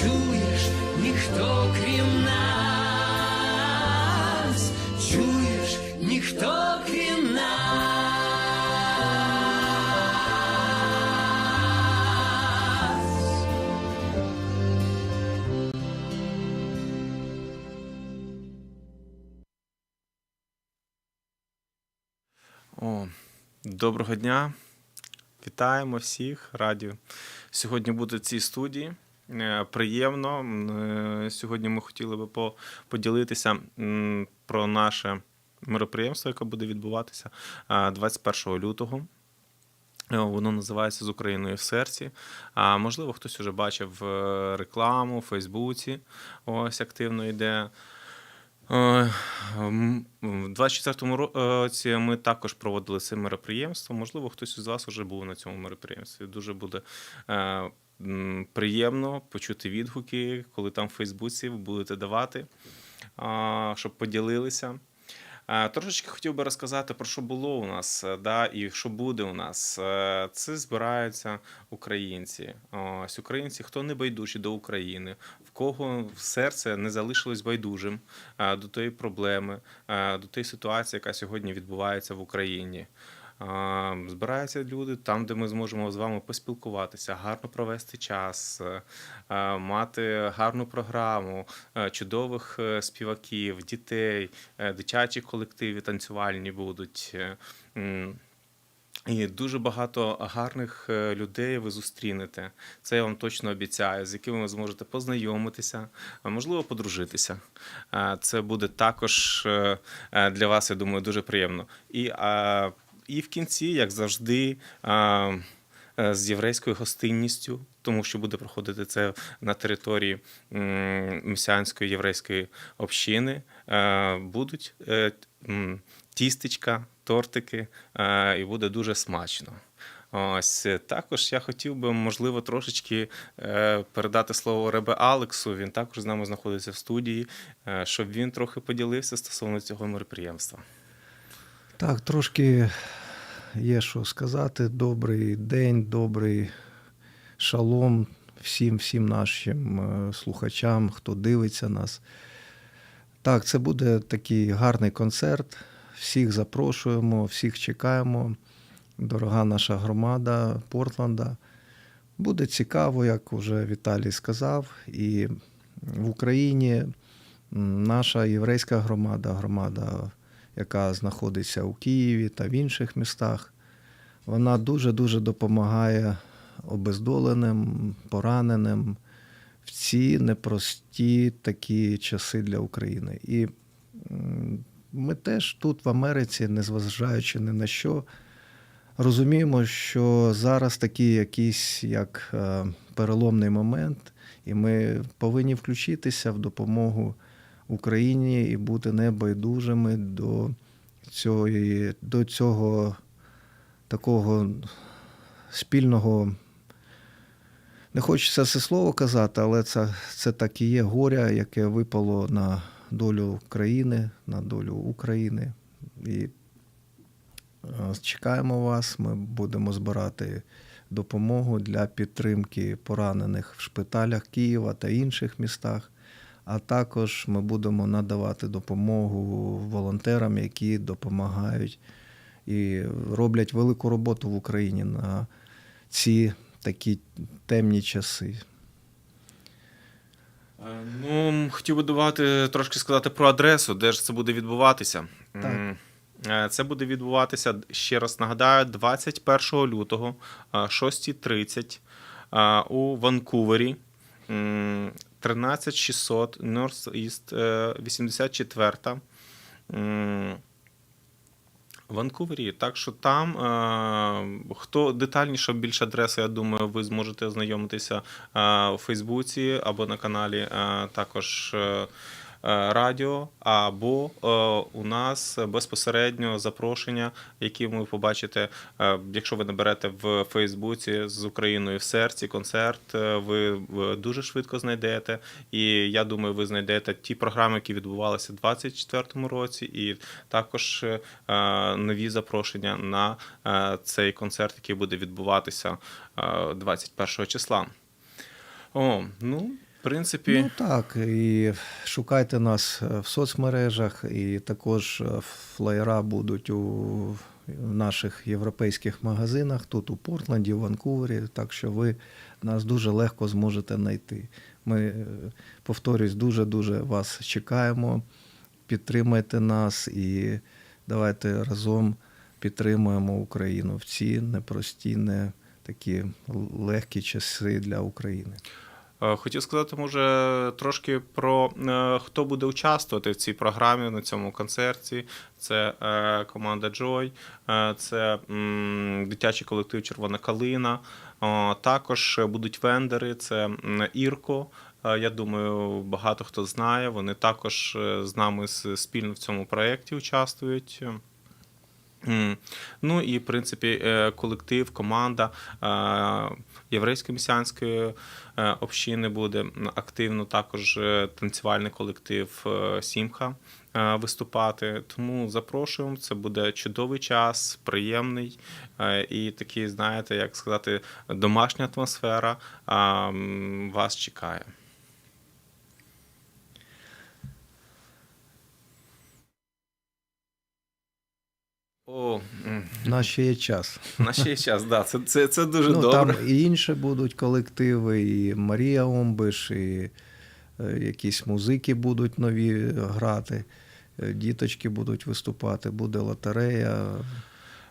чуєш, ніхто крім нас, чуєш, ніхто крім нас. О, доброго дня. Вітаємо всіх. Раді сьогодні бути в цій студії. Е, Приємно. Е, Сьогодні ми хотіли би поділитися про наше мероприємство, яке буде відбуватися е, 21 лютого. Е, Воно називається з Україною в серці. А можливо, хтось вже бачив рекламу в Фейсбуці. Ось активно йде. В 24-му році ми також проводили це мероприємство. Можливо, хтось із вас вже був на цьому мероприємстві. Дуже буде приємно почути відгуки, коли там в Фейсбуці ви будете давати, щоб поділилися. Трошечки хотів би розказати про що було у нас, е, да, і що буде у нас. Е, Це збираються українці. Ось українці, хто не байдужі до України, в кого серце не залишилось байдужим е, до тої проблеми, до тієї ситуації, яка сьогодні відбувається в Україні. Збираються люди там, де ми зможемо з вами поспілкуватися, гарно провести час, е, е, мати гарну програму, е, чудових співаків, дітей, дитячі колективи танцювальні будуть. І дуже багато гарних людей ви зустрінете. Це я вам точно обіцяю, з якими ви зможете познайомитися, можливо, подружитися. Це буде також для вас, я думаю, дуже приємно. І, і в кінці, як завжди, е, з єврейською гостинністю, тому що буде проходити це на території месіанської єврейської общини, е, будуть е, тістечка, тортики, і буде дуже смачно. Ось також я хотів би, можливо, трошечки передати слово Ребе Алексу. Він також з нами знаходиться в студії, щоб він трохи поділився стосовно цього мероприємства. Так, трошки є що сказати. Добрий день, добрий шалом всім, всім нашим е, слухачам, хто дивиться нас. Так, це буде такий гарний концерт. Всіх запрошуємо, всіх чекаємо. Дорога наша громада Портланда. Буде цікаво, як вже Віталій сказав. І в Україні наша єврейська громада, громада, яка знаходиться у Києві та в інших містах, вона дуже-дуже допомагає обездоленим, пораненим в ці непрості такі часи для України. І ми теж тут, в Америці, незважаючи ні на що, розуміємо, що зараз такий якийсь як е, переломний момент, і ми повинні включитися в допомогу Україні і бути небайдужими до цієї, до цього такого спільного. Не хочеться це слово казати, але це, це так і є горя, яке випало на долю країни, на долю України. І е, чекаємо вас. Ми будемо збирати допомогу для підтримки поранених в шпиталях Києва та інших містах. А також ми будемо надавати допомогу волонтерам, які допомагають і роблять велику роботу в Україні на ці такі темні часи. Е, Ну, хотів би давати трошки сказати про адресу, де ж це буде відбуватися. Так. Е, Це буде відбуватися, ще раз нагадаю, 21 лютого, е, 6.30 е, у Ванкувері. М, 13600 North East е, 84. М, в Ванкувері. Так що там, е, хто детальніше більше адреси, я думаю, ви зможете ознайомитися е, у Фейсбуці або на каналі е, також е, е, радіо, або е, у нас безпосередньо запрошення, які ви побачите, е, якщо ви наберете в Фейсбуці з Україною в серці концерт, е, ви дуже швидко знайдете. І я думаю, ви знайдете ті програми, які відбувалися у 2024 році, і також е, нові запрошення на е, цей концерт, який буде відбуватися е, 21 числа. О, ну, Принципі, Ну так, і шукайте нас е, в соцмережах, і також е, флеєра будуть у наших європейських магазинах, тут у Портленді, в Ванкувері, так що ви нас дуже легко зможете знайти. Ми, е, повторюсь, дуже-дуже вас чекаємо. Підтримайте нас і давайте разом підтримуємо Україну в ці непрості, не такі легкі часи для України. Е, Хотів сказати, може, трошки про е, хто буде участвувати в цій програмі на цьому концерті. Це е, команда е, це дитячий колектив Червона Калина. Також будуть вендори, це Ірко. Я думаю, багато хто знає. Вони також з нами спільно в цьому проєкті участвують. Ну і в принципі е, колектив, команда е, єврейської місіанської е, общини буде активно також танцювальний колектив Сімха виступати. Тому запрошуємо. Це буде чудовий час, приємний і такий, знаєте, як сказати, домашня атмосфера вас чекає. О, У нас ще є час. на ще є час, да, це, це, це дуже ну, добре. Там і інші будуть колективи, і Марія Омбиш, і е, якісь музики будуть нові грати, е, діточки будуть виступати, буде лотерея,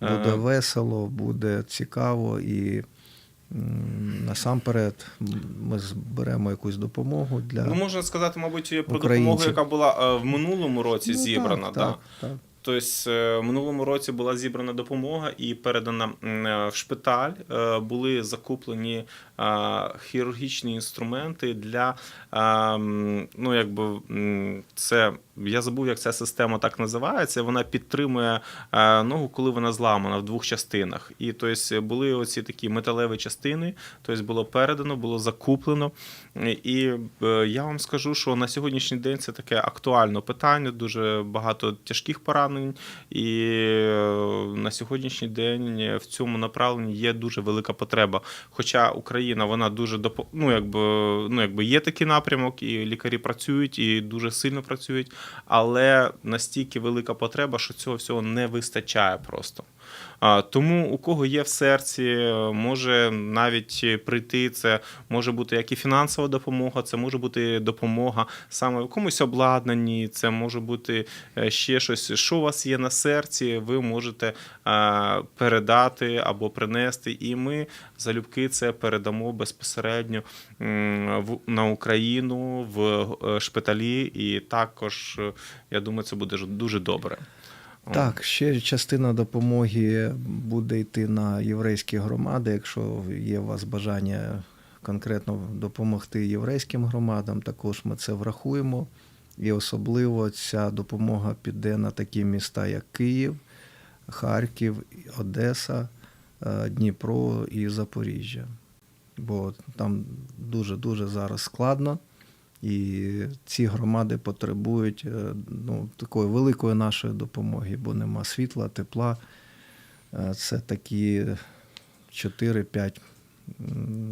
буде Е. весело, буде цікаво і. Насамперед, ми зберемо якусь допомогу для Ну, можна сказати, мабуть, про допомогу, яка була в минулому році Ну, зібрана. Так, да? так, так. Тобто е, в минулому році була зібрана допомога і передана е, в шпиталь. Е, Були закуплені хірургічні інструменти для ну, якби це. Я забув, як ця система так називається. Вона підтримує е, ногу, коли вона зламана в двох частинах. І тобто були оці такі металеві частини. Тобто було передано, було закуплено. І е, я вам скажу, що на сьогоднішній день це таке актуальне питання. Дуже багато тяжких поранень, і е, на сьогоднішній день в цьому направленні є дуже велика потреба. Хоча Україна вона дуже допо... ну, якби, ну, якби є такий напрямок, і лікарі працюють, і дуже сильно працюють, але настільки велика потреба, що цього всього не вистачає просто. Тому у кого є в серці, може навіть прийти. Це може бути як і фінансова допомога, це може бути допомога саме в комусь обладнанні, це може бути е, ще щось. Що у вас є на серці, ви можете е, передати або принести. І ми залюбки це передамо безпосередньо в- на Україну в е, шпиталі. І також я думаю, це буде дуже добре. Так, ще частина допомоги буде йти на єврейські громади. Якщо є у вас бажання конкретно допомогти єврейським громадам, також ми це врахуємо. І особливо ця допомога піде на такі міста, як Київ, Харків, Одеса, е, Дніпро і Запоріжжя. Бо там дуже-дуже зараз складно. І ці громади потребують е, ну, такої великої нашої допомоги, бо нема світла, тепла. Е, Це такі 4-5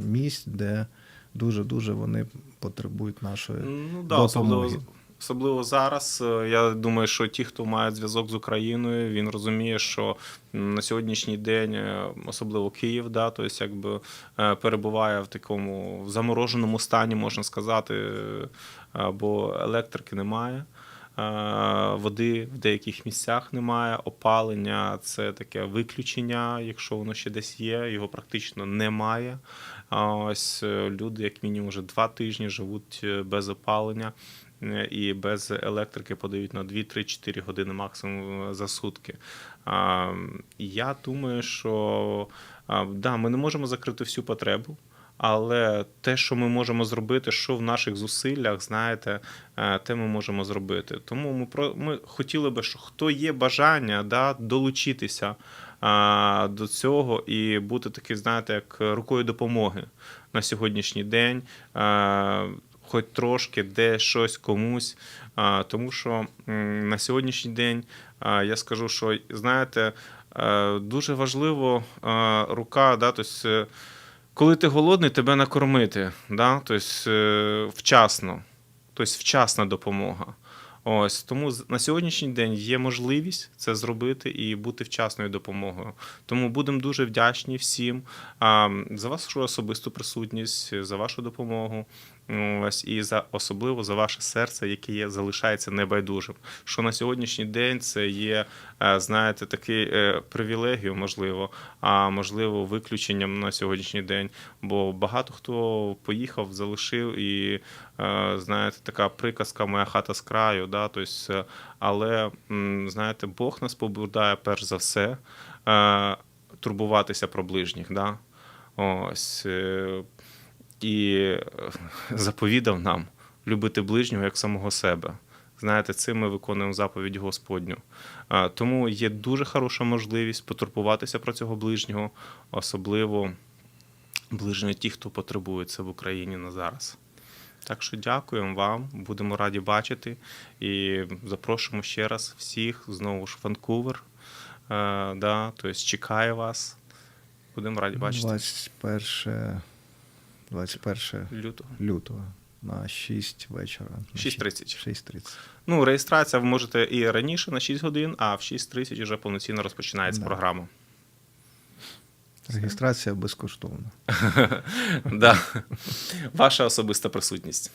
місць, де дуже-дуже вони потребують нашої Ну да, допомоги. особливо зараз. Е, Я думаю, що ті, хто має зв'язок з Україною, він розуміє, що на сьогоднішній день, е, особливо Київ, да, тобто якби е, перебуває в такому замороженому стані, можна сказати, бо електрики немає. Води в деяких місцях немає, опалення це таке виключення, якщо воно ще десь є, його практично немає. Ось е, люди, як мінімум, вже два тижні живуть е, без опалення е, і без електрики подають на 2-3-4 години максимум за сутки. Я думаю, що да, ми не можемо закрити всю потребу. Але те, що ми можемо зробити, що в наших зусиллях, знаєте, те ми можемо зробити. Тому ми ми хотіли би, що хто є бажання да, долучитися до цього і бути такий, знаєте, як рукою допомоги на сьогоднішній день, хоч трошки, де щось комусь. Тому що на сьогоднішній день я скажу, що знаєте, е, дуже важливо рука, да, тобто, коли ти голодний, тебе накормити, да? тобто, вчасно, тобто вчасна допомога. Ось тому на сьогоднішній день є можливість це зробити і бути вчасною допомогою. Тому будемо дуже вдячні всім за вашу особисту присутність, за вашу допомогу. Ось і за особливо за ваше серце, яке є, залишається небайдужим. Що на сьогоднішній день це є, е, знаєте, такий е, привілегію, можливо, а можливо, виключенням на сьогоднішній день. Бо багато хто поїхав, залишив, і е, знаєте, така приказка Моя хата з краю. Да? Тобто, але знаєте, Бог нас побуждає перш за все турбуватися про ближніх. Да? Ось. І е, заповідав нам любити ближнього як самого себе. Знаєте, цим ми виконуємо заповідь Господню. Тому є дуже хороша можливість потурбуватися про цього ближнього, особливо ближнього ті, хто потребує це в Україні на зараз. Так що дякуємо вам, будемо раді бачити і запрошуємо ще раз всіх знову ж Ванкувер. Е, да, тобто чекає вас. Будемо раді бачити 21, 21 лютого. лютого на 6 вечора. 6:30. 6.30. Ну, реєстрація ви можете і раніше на 6 годин, а в 6.30 вже повноцінно розпочинається Да. програма. Реєстрація безкоштовна. Да. Ваша особиста присутність.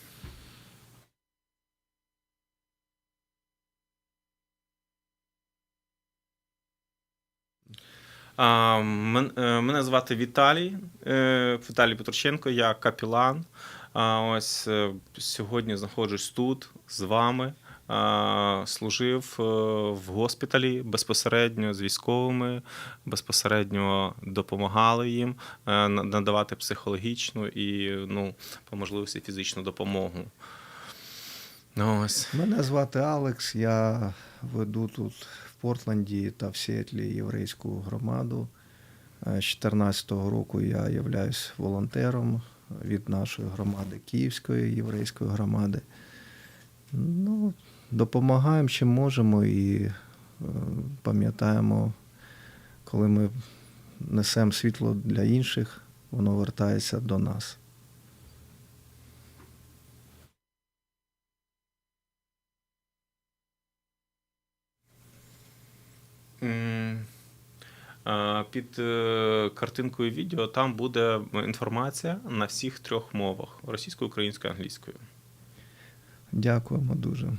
А, мен- е, Мене звати Віталій. е, Віталій Петроченко, я капілан. Ось е, сьогодні знаходжусь тут з вами. Служив е, в госпіталі безпосередньо з військовими, безпосередньо допомагали їм е, надавати психологічну і ну, по можливості фізичну допомогу. Ось. Мене звати Алекс. Я веду тут Портленді та в Сіетлі єврейську громаду. Е, З 2014 року я являюсь волонтером від нашої громади, Київської єврейської громади. Ну, допомагаємо чим можемо і е, пам'ятаємо, коли ми несемо світло для інших, воно вертається до нас. Під е, картинкою відео там буде інформація на всіх трьох мовах: російською, українською, англійською. Дякуємо дуже.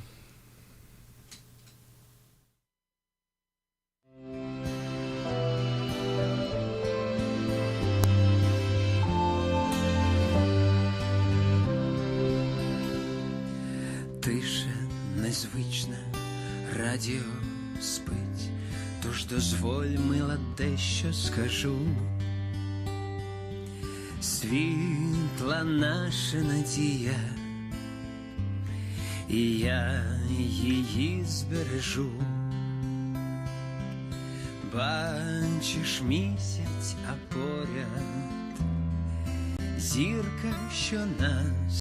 Тиша незвична, радіо спить, тож дозволь, мила, дещо скажу. Світла наша надія, і я її збережу. Бачиш місяць, а поряд зірка, що нас